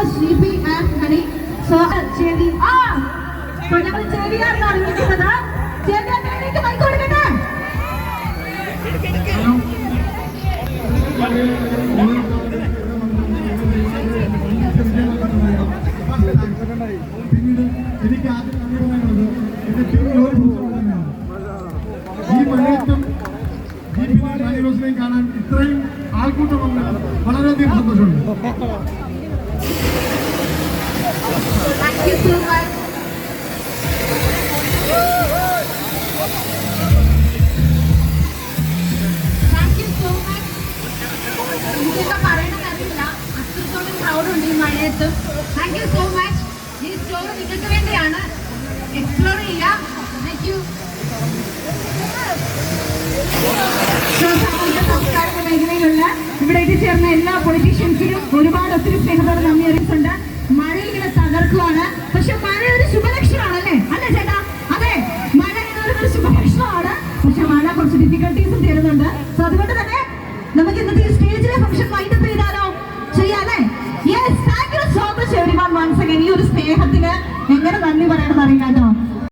was sleepy and honey. So, ചെവി ആ. so ഞങ്ങൾ ചെവിയാറിലാണ് വിളിക്കുന്നത് എണീറ്റ് മൈക്ക് കൊടുക്കട്ടെ പിന്നീട് എനിക്ക് ആദ്യം അറിയാനുള്ളത് എന്റെ ടീം ജോലി തന്നെയാണ് ഈ മഴയത്തും കാണാൻ ഇത്രയും ആൾക്കൂട്ടം വന്നത് വളരെയധികം സന്തോഷമുണ്ട്. എനിക്കൊക്കെ പറയണമെന്നറിയില്ല അത്രത്തോളം ഉണ്ട് ഈ മഴയത്ത്. താങ്ക് യു സോ മച്ച് ഈ സ്റ്റോർ നിങ്ങൾക്ക് വേണ്ടിയാണ്. എക്സ്പ്ലോർ ചെയ്യാം. താങ്ക് യു സംസ്കാര മേഖലയിലുള്ള ഇവിടെ എത്തിച്ചേർന്ന എല്ലാ പൊളിറ്റീഷ്യൻസിനും ഒരുപാട് ഒത്തിരി സ്നേഹത്തോടെ നന്ദി അറിയിച്ചിട്ടുണ്ട് മഴയിൽ ഇങ്ങനെ തകർക്കുവാണ്. പക്ഷെ മഴ ഒരു ശുഭലക്ഷണമാണല്ലേ? അല്ലേ ചേട്ടാ? അതെ മഴ എന്നൊരു ശുഭലക്ഷണമാണ്. പക്ഷെ മഴ കുറച്ച് ഡിഫിക്കൽട്ടീസും തരുന്നുണ്ട്. സോ അതുകൊണ്ട് തന്നെ നമുക്ക് ഇന്നത്തെ സ്റ്റേജിലെ വൺസ് അഗൈൻ ഈ ഒരു സ്നേഹത്തിന് എങ്ങനെ നന്ദി പറയണമെന്ന് അറിയില്ല